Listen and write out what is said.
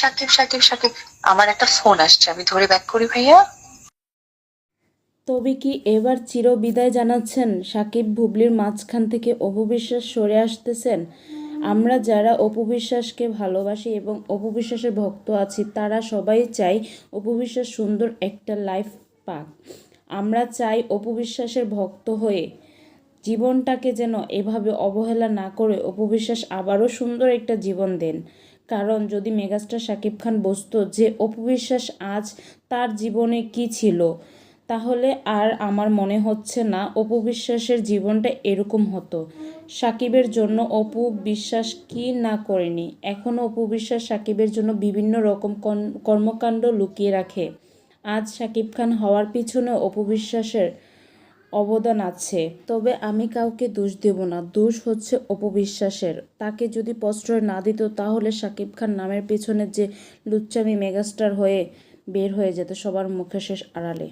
সাকিব সাকিব সাকিব, আমার একটা ফোন আসছে, আমি ধরে ব্যাক করি ভাইয়া। তবে কি এবার চিরবিদায় জানাচ্ছেন, সাকিব বুবলির মাঝখান থেকে অপবিশ্বাস সরে আসতেছেন? আমরা যারা অপবিশ্বাসকে ভালোবাসি এবং অপবিশ্বাসের ভক্ত আছি, তারা সবাই চাই অপবিশ্বাস সুন্দর একটা লাইফ পাক। আমরা চাই অপবিশ্বাসের ভক্ত হয়ে জীবনটাকে যেন এভাবে অবহেলা না করে অপবিশ্বাস আবারও সুন্দর একটা জীবন দেন। কারণ যদি মেগাস্টার শাকিব খান বুঝতো যে অপবিশ্বাস আজ তার জীবনে কি ছিল, তাহলে আর আমার মনে হচ্ছে না অপু বিশ্বাসের জীবনটা এরকম হতো। সাকিবের জন্য অপু বিশ্বাস কি না করেনি এখনও অপু বিশ্বাস সাকিবের জন্য বিভিন্ন রকম কর্মকাণ্ড লুকিয়ে রাখে। আজ সাকিব খান হওয়ার পিছনে অপু বিশ্বাসের অবদান আছে। তবে আমি কাউকে দোষ দেব না। দোষ হচ্ছে অপবিশ্বাসের। তাকে যদি প্রশ্রয় না দিত, তাহলে শাকিব খান নামের পেছনে যে লুচ্চামি মেগাস্টার হয়ে বের হয়ে যেত সবার মুখে শেষ আড়ালে।